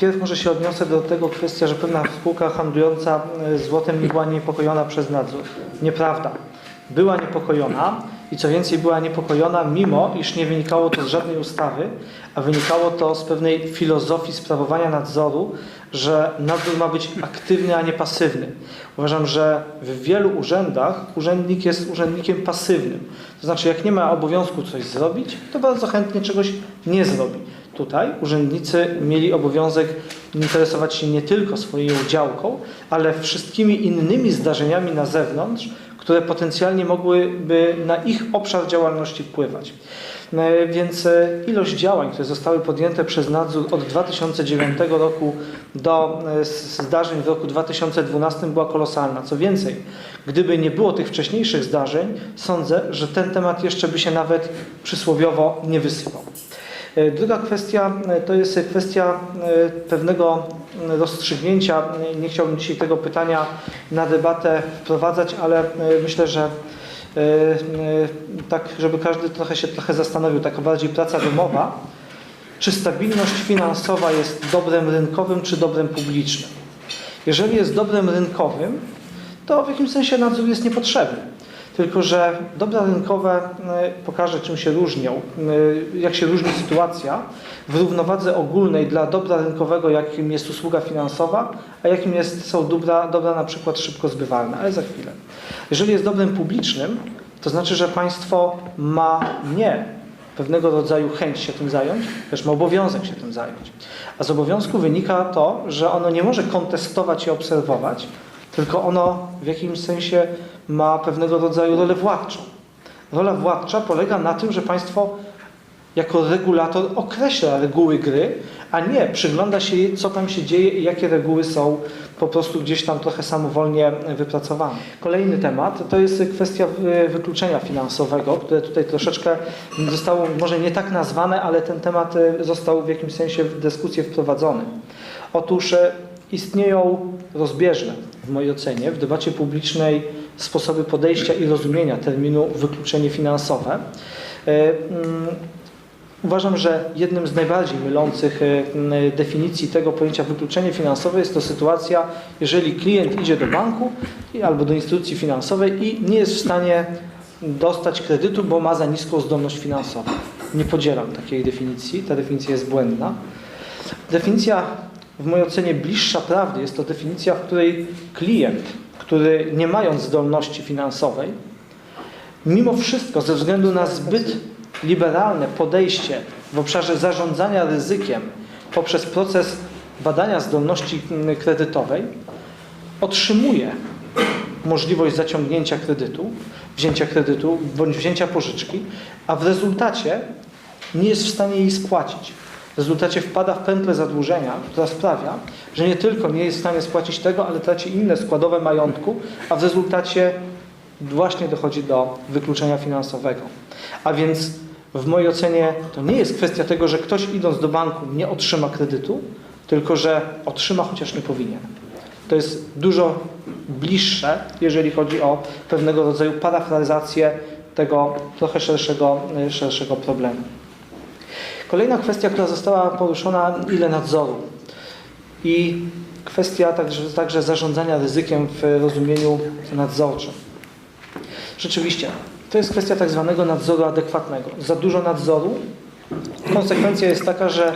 Pierw może się odniosę do tego kwestia, że pewna spółka handlująca e, złotem była niepokojona przez nadzór. Nieprawda. Była niepokojona i co więcej była niepokojona mimo, iż nie wynikało to z żadnej ustawy, a wynikało to z pewnej filozofii sprawowania nadzoru, że nadzór ma być aktywny, a nie pasywny. Uważam, że w wielu urzędach urzędnik jest urzędnikiem pasywnym. To znaczy, jak nie ma obowiązku coś zrobić, to bardzo chętnie czegoś nie zrobi. Tutaj urzędnicy mieli obowiązek interesować się nie tylko swoją działką, ale wszystkimi innymi zdarzeniami na zewnątrz, które potencjalnie mogłyby na ich obszar działalności wpływać. E, Więc e, ilość działań, które zostały podjęte przez nadzór od 2009 roku do e, zdarzeń w roku 2012 była kolosalna. Co więcej, gdyby nie było tych wcześniejszych zdarzeń, sądzę, że ten temat jeszcze by się nawet przysłowiowo nie wysypał. E, Druga kwestia e, to jest kwestia e, pewnego rozstrzygnięcia. Nie chciałbym dzisiaj tego pytania na debatę wprowadzać, ale myślę, że tak, żeby każdy trochę się trochę zastanowił, taka bardziej praca domowa, czy stabilność finansowa jest dobrem rynkowym, czy dobrem publicznym. Jeżeli jest dobrem rynkowym, to w jakimś sensie nadzór jest niepotrzebny. Tylko, że dobra rynkowe e, pokaże, czym się różnią, e, jak się różni sytuacja w równowadze ogólnej dla dobra rynkowego, jakim jest usługa finansowa, a jakim jest, są dobra, dobra na przykład szybko zbywalne, ale za chwilę. Jeżeli jest dobrem publicznym, to znaczy, że państwo ma nie pewnego rodzaju chęć się tym zająć, lecz ma obowiązek się tym zająć. A z obowiązku wynika to, że ono nie może kontestować i obserwować, tylko ono w jakimś sensie ma pewnego rodzaju rolę władczą. Rola władcza polega na tym, że państwo jako regulator określa reguły gry, a nie przygląda się, co tam się dzieje i jakie reguły są po prostu gdzieś tam trochę samowolnie wypracowane. Kolejny temat to jest kwestia wy- wykluczenia finansowego, które tutaj troszeczkę zostało może nie tak nazwane, ale ten temat e, został w jakimś sensie w dyskusję wprowadzony. Otóż e, istnieją rozbieżne, w mojej ocenie, w debacie publicznej sposoby podejścia i rozumienia terminu wykluczenie finansowe. E, mm, Uważam, że jednym z najbardziej mylących e, definicji tego pojęcia wykluczenie finansowe jest to sytuacja, jeżeli klient idzie do banku albo do instytucji finansowej i nie jest w stanie dostać kredytu, bo ma za niską zdolność finansową. Nie podzielam takiej definicji, ta definicja jest błędna. Definicja w mojej ocenie bliższa prawdy jest to definicja, w której klient, który nie mając zdolności finansowej, mimo wszystko ze względu na zbyt liberalne podejście w obszarze zarządzania ryzykiem poprzez proces badania zdolności kredytowej otrzymuje możliwość zaciągnięcia kredytu, wzięcia kredytu bądź wzięcia pożyczki, a w rezultacie nie jest w stanie jej spłacić. W rezultacie wpada w pętlę zadłużenia, która sprawia, że nie tylko nie jest w stanie spłacić tego, ale traci inne składowe majątku, a w rezultacie właśnie dochodzi do wykluczenia finansowego. A więc w mojej ocenie to nie jest kwestia tego, że ktoś idąc do banku nie otrzyma kredytu, tylko że otrzyma, chociaż nie powinien. To jest dużo bliższe, jeżeli chodzi o pewnego rodzaju parafrazację tego trochę szerszego, szerszego problemu. Kolejna kwestia, która została poruszona, ile nadzoru i kwestia także, także zarządzania ryzykiem w rozumieniu nadzorczym. Rzeczywiście, to jest kwestia tak zwanego nadzoru adekwatnego. Za dużo nadzoru, konsekwencja jest taka, że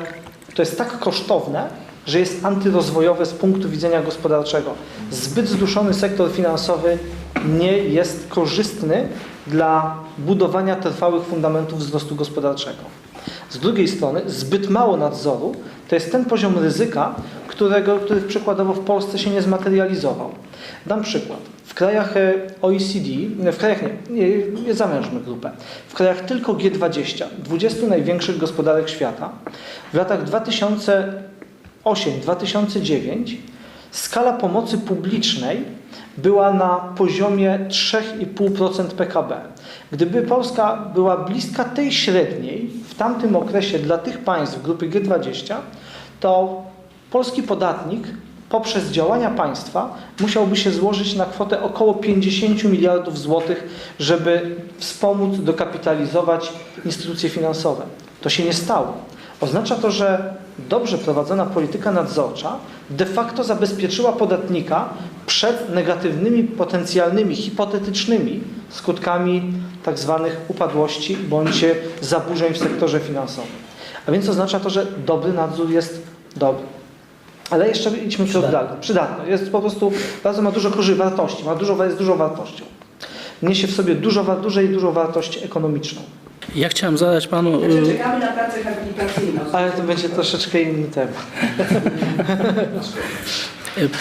to jest tak kosztowne, że jest antyrozwojowe z punktu widzenia gospodarczego. Zbyt zduszony sektor finansowy nie jest korzystny dla budowania trwałych fundamentów wzrostu gospodarczego. Z drugiej strony zbyt mało nadzoru to jest ten poziom ryzyka, którego, który przykładowo w Polsce się nie zmaterializował. Dam przykład. W krajach e, OECD, nie, w krajach nie, zawężmy grupę, w krajach tylko G20, 20 największych gospodarek świata, w latach 2008-2009 skala pomocy publicznej była na poziomie 3,5% PKB. Gdyby Polska była bliska tej średniej w tamtym okresie dla tych państw grupy G20, to polski podatnik poprzez działania państwa musiałby się złożyć na kwotę około 50 miliardów złotych, żeby wspomóc, dokapitalizować instytucje finansowe. To się nie stało. Oznacza to, że dobrze prowadzona polityka nadzorcza de facto zabezpieczyła podatnika przed negatywnymi, potencjalnymi, hipotetycznymi skutkami tak zwanych upadłości bądź zaburzeń w sektorze finansowym. A więc oznacza to, że dobry nadzór jest dobry. Ale jeszcze idźmy krok dalej. Przydatny. Jest po prostu, bardzo ma dużo korzy wartości, ma dużo, jest dużą wartością. Niesie w sobie dużo, dużej, dużą wartość ekonomiczną. Ja chciałem zadać panu. Znaczy, y, czekamy na pracę habilitacyjną. Ale to będzie troszeczkę inny temat.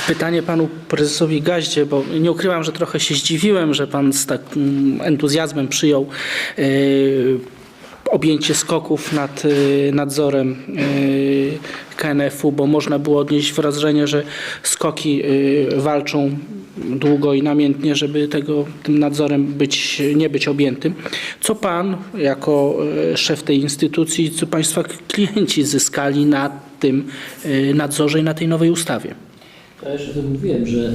Pytanie panu prezesowi Gaździe, bo nie ukrywam, że trochę się zdziwiłem, że pan z takim entuzjazmem przyjął y, objęcie skoków nad y, nadzorem y, KNF-u, bo można było odnieść wrażenie, że skoki walczą długo i namiętnie, żeby tego, tym nadzorem być, nie być objętym. Co pan, jako szef tej instytucji, co państwa klienci zyskali na tym nadzorze i na tej nowej ustawie? Ja już o tym mówiłem, że y,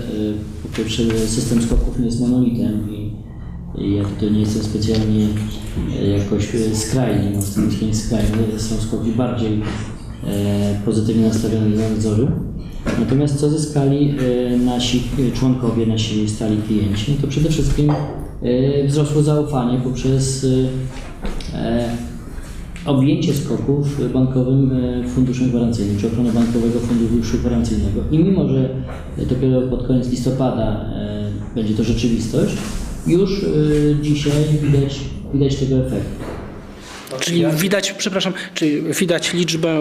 po pierwsze system skoków nie jest monolitem i ja tutaj nie jestem specjalnie y, jakoś skrajny, no stanowisko nie skrajne, są skoki bardziej e, pozytywnie nastawione do nadzoru. Natomiast co zyskali e, nasi członkowie, nasi stali klienci, to przede wszystkim e, wzrosło zaufanie poprzez objęcie skoków bankowym e, funduszem gwarancyjnym, czy ochroną bankowego funduszu gwarancyjnego. I mimo, że dopiero pod koniec listopada e, będzie to rzeczywistość, już e, dzisiaj widać, widać tego efekt. Czyli widać, przepraszam, czy widać liczbę,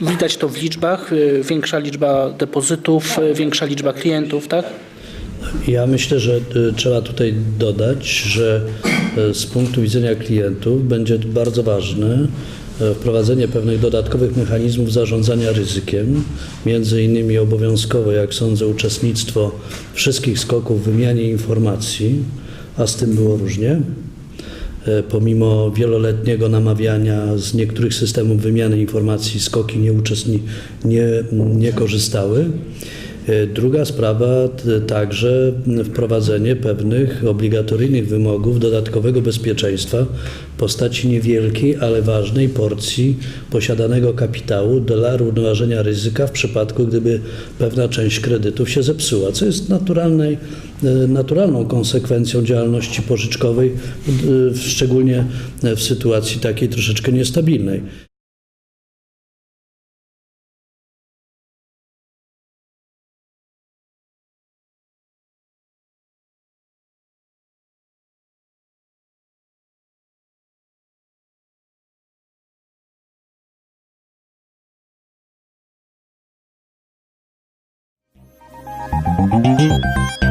widać to w liczbach, większa liczba depozytów, większa liczba klientów, tak? Ja myślę, że trzeba tutaj dodać, że z punktu widzenia klientów będzie bardzo ważne y, wprowadzenie pewnych dodatkowych mechanizmów zarządzania ryzykiem, między innymi obowiązkowo, jak sądzę, uczestnictwo wszystkich skoków w wymianie informacji, a z tym było różnie. E, Pomimo wieloletniego namawiania z niektórych systemów wymiany informacji skoki nie, uczestni, nie, nie korzystały. E, Druga sprawa także wprowadzenie pewnych obligatoryjnych wymogów dodatkowego bezpieczeństwa w postaci niewielkiej, ale ważnej porcji posiadanego kapitału dla równoważenia ryzyka w przypadku, gdyby pewna część kredytów się zepsuła, co jest naturalnej, e, naturalną konsekwencją działalności pożyczkowej, e, szczególnie w sytuacji takiej troszeczkę niestabilnej. Música